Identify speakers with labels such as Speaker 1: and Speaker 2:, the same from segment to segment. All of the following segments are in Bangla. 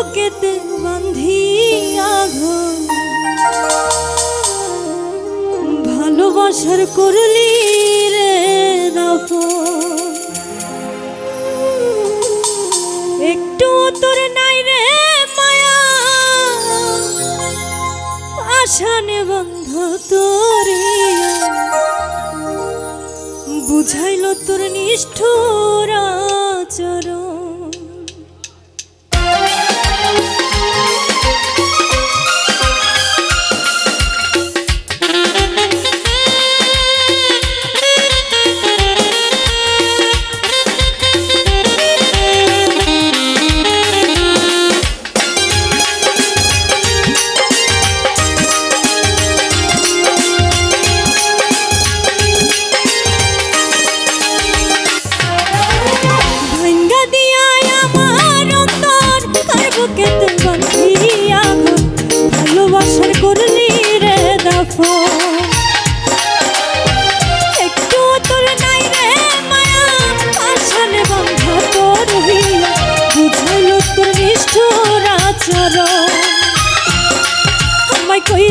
Speaker 1: বুকেতে বান্ধিয়া ঘো ভালোবাসার করলি রে দাপ একটু তোর নাই রে মায়া। আসানে বন্ধ তোরে বুঝাইল তোর নিষ্ঠুরা চরণ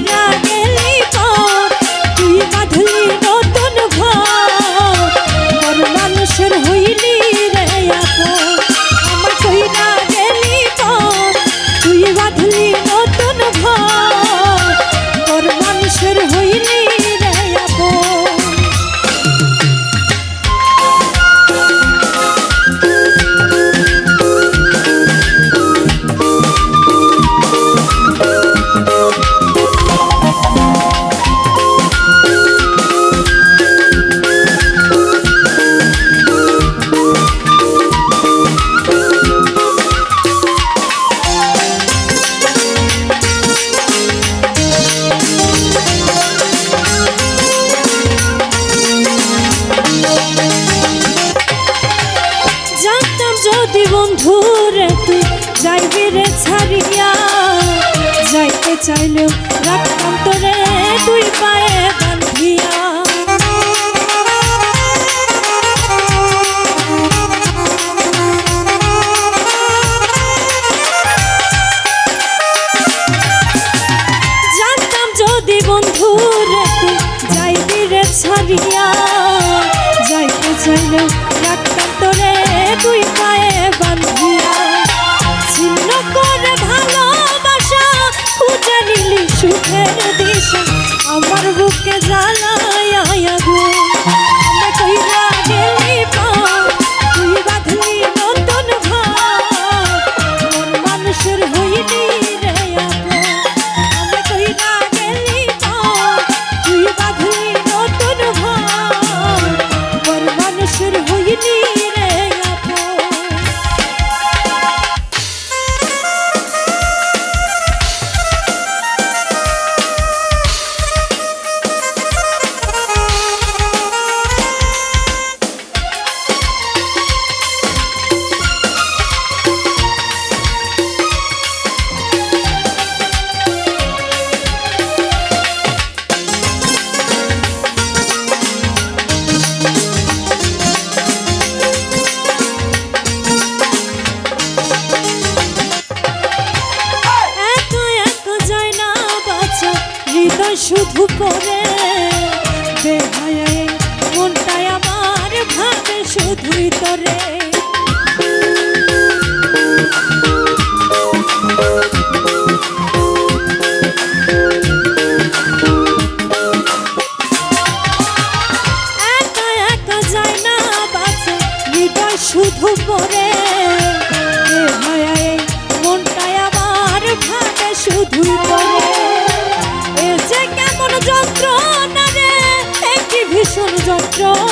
Speaker 1: রাগের চাইলেও রাখতাম শুধু পরে বেহায় মনটাই আমার ভাবে শুধুই তরে। শুধু পরে show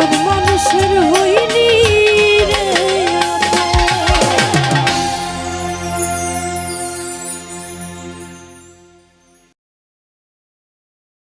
Speaker 1: আপন মানুষের হই